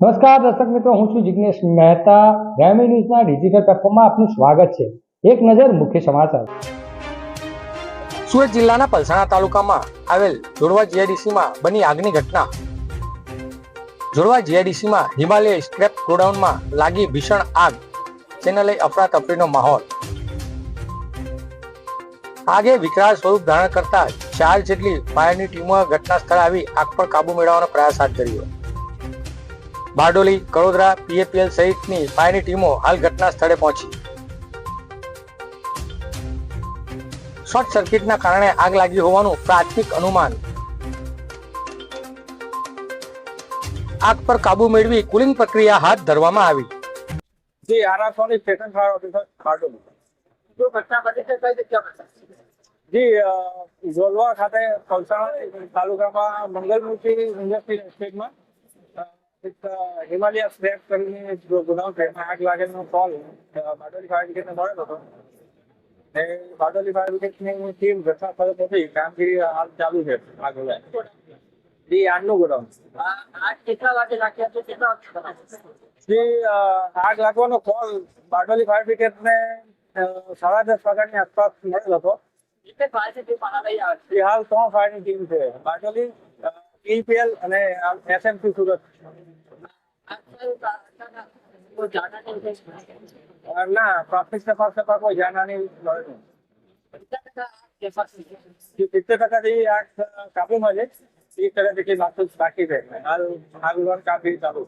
નમસ્કાર, દર્શક મિત્રો, હું છું જિગ્નેશ મહેતા. ગ્રામી ન્યૂઝના ડિજિટલ પ્લેટફોર્મમાં આપનું સ્વાગત છે. એક નજર મુખ્ય સમાચાર. સુરત જિલ્લાના પલસાણા તાલુકામાં આવેલ જોડવા જીઆઈડીસીમાં બની આગની ઘટના. જોડવા જીઆઈડીસીમાં હિમાલય સ્ક્રેપ ગોડાઉનમાં લાગી ભીષણ આગ. જેને લઈ અફરાતફરીનો માહોલ. આગે વિકરાળ સ્વરૂપ ધારણ કરતા ચાર જેટલી ફાયરની ટીમો ઘટના સ્થળે આવી આગ પર કાબુ મેળવવાનો પ્રયાસ હાથ ધર્યો. બારડોલી કડોદરા પીએપીએલ સહિતની ફાયરની ટીમો હાલ ઘટના સ્થળે પહોંચી. શોર્ટ સર્કિટના કારણે આગ લાગી હોવાનું પ્રાથમિક અનુમાન. આગ પર કાબુ મેળવી કુલિંગ પ્રક્રિયા હાથ ધરવામાં આવી. જી આરાસોની સ્ટેશન ઝોલવા ખાતે કૌસાણા તાલુકામાં મંગલમૂર્તિ ઇન્ડસ્ટ્રીયલ એસ્ટેટમાં હિમાલય હિમાલયા સ્લેબ કરીને ગોડાઉન ફેરમાં આગ લાગેલો કોલ બારડોલી ફાયર બ્રિગેડને મળેલો હતો. ને બારડોલી ફાયર બ્રિગેડની ટીમ ઘટના સ્થળે પહોંચી કામગીરી હાલ ચાલુ છે, આગ લાગે જી આગનું ગોડાઉન કેટલા વાગે લાગ્યા છે કેટલા જી આગ લાગવાનો કોલ બારડોલી ફાયર બ્રિગેડને સાડા દસ વાગ્યાની આસપાસ મળેલો હતો. હાલ ત્રણ ફાયરની ટીમ છે. બારડોલી પીપીએલ અને એસએમસી સુરત. और ना प्रॉफिट से फर्क से कोई जाना नहीं कितने टका जी आज काबू में इस तरह देखिए बाकी हाल हाल काम भी चालू